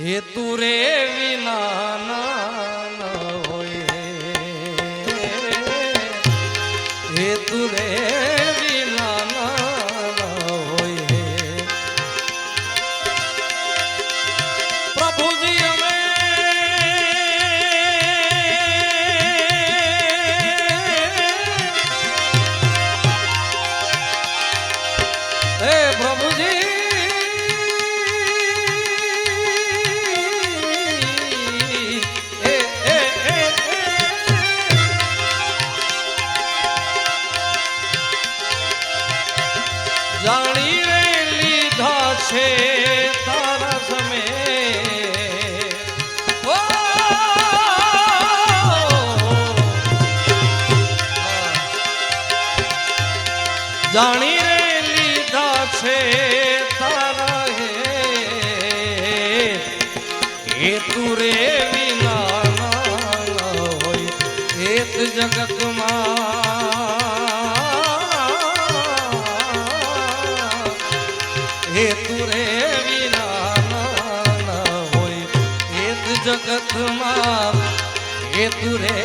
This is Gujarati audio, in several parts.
હેતુ રે વિના હોય. હેતુ રે વિના હોય. પ્રભુજી અમે હે પ્રભુજી જાણી રે લીધા છે તારા હે હેતુ રે વિના હોય હેત જગતમાં. હેતુ રે વિના હોય હેત જગતમાં. હેતુ રે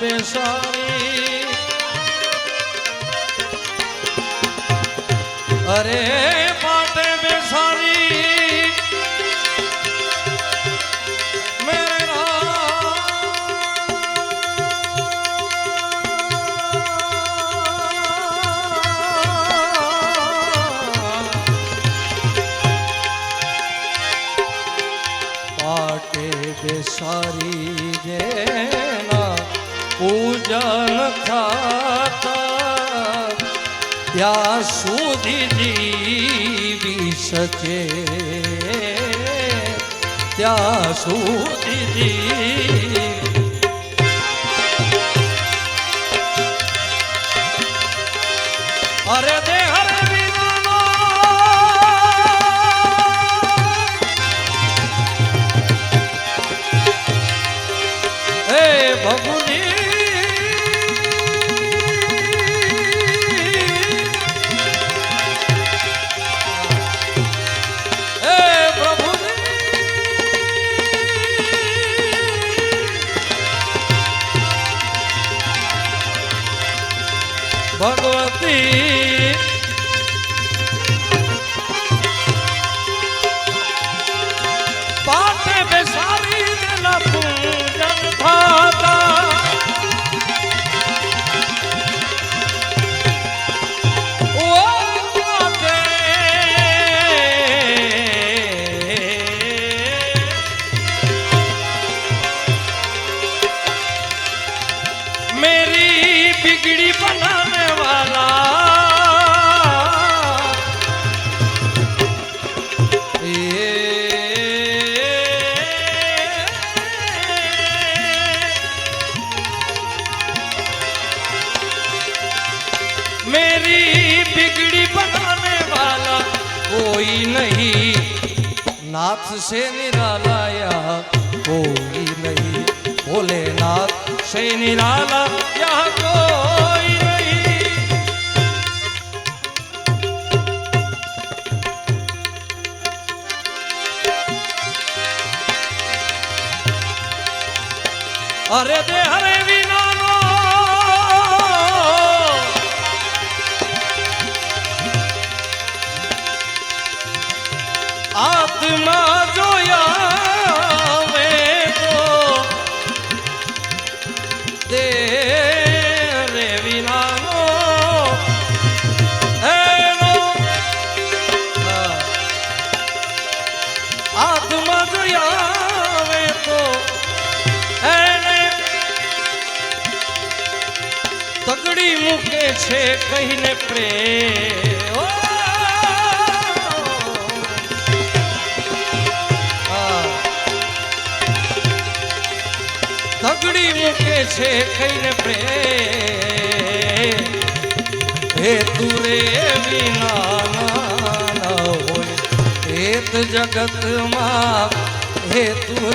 બેસારી અરે માટે બેસારી મેરે પાટે બેસારી જેના પૂજન થાતા ત્યાં સુધી જીવી શકે. ત્યાં સુધી ભગવતી नाथ से निराला यह कोई नहीं। भोलेनाथ से निराला यह कोई नहीं। अरे देहरे તગડી મૂકે છે કહીને પ્રેમ! તગડી મૂકે છે કહીને પ્રેમ. હે તું રે વિના હોય. હેત જગતમાં હે તું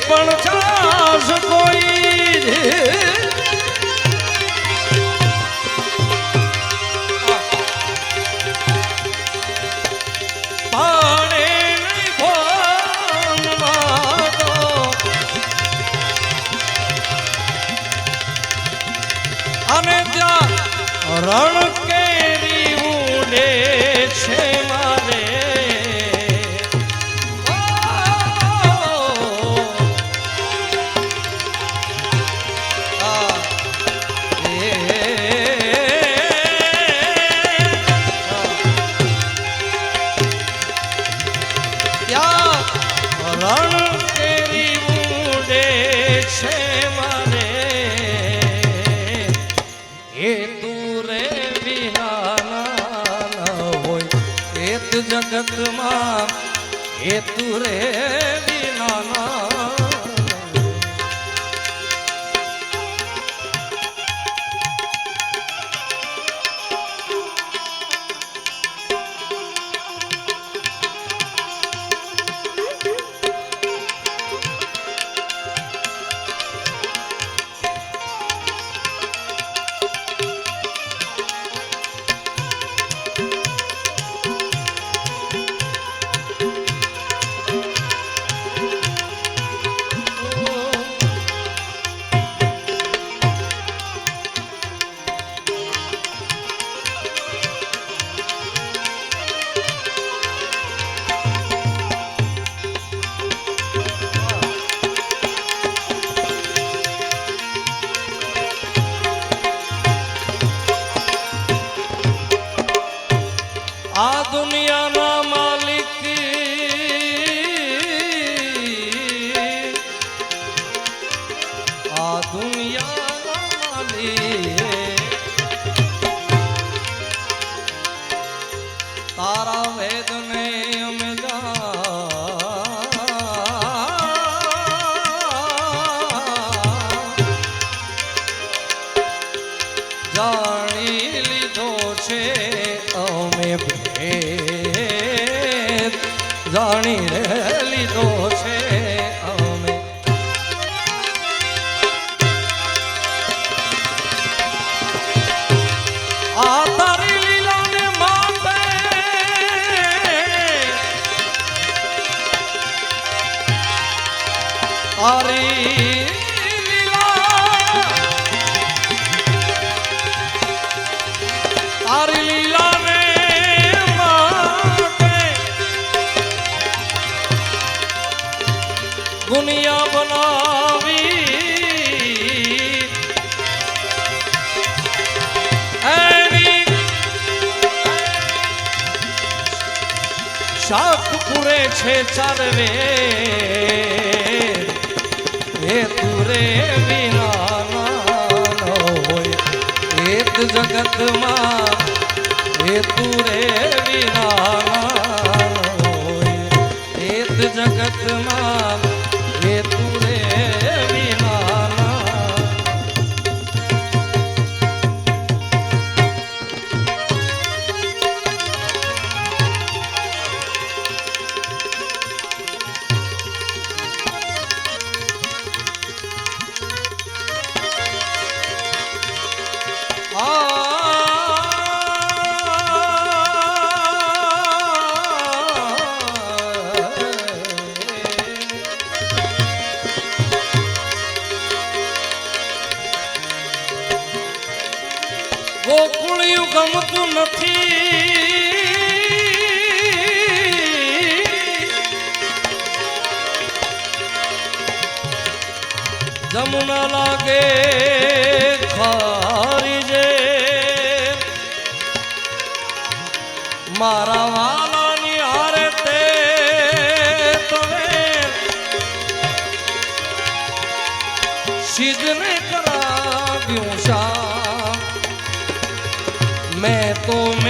પણ છાસ કોઈ રણ તેરી ઉડે છે મારે એ તું રે વિહાના હોય, એ જગતમાં એ તું રે જાણી રે શાક પૂરે છે ચારવે હે તુરે વિના હોય. હેત જગતમાં હે તુરે વિના હોય. હેત જગતમાં નથી. જમુના લાગે ખારી જે. મારા વાલાની હારે તે તમે સિદ્ધ ને કરાવ્યું શા aku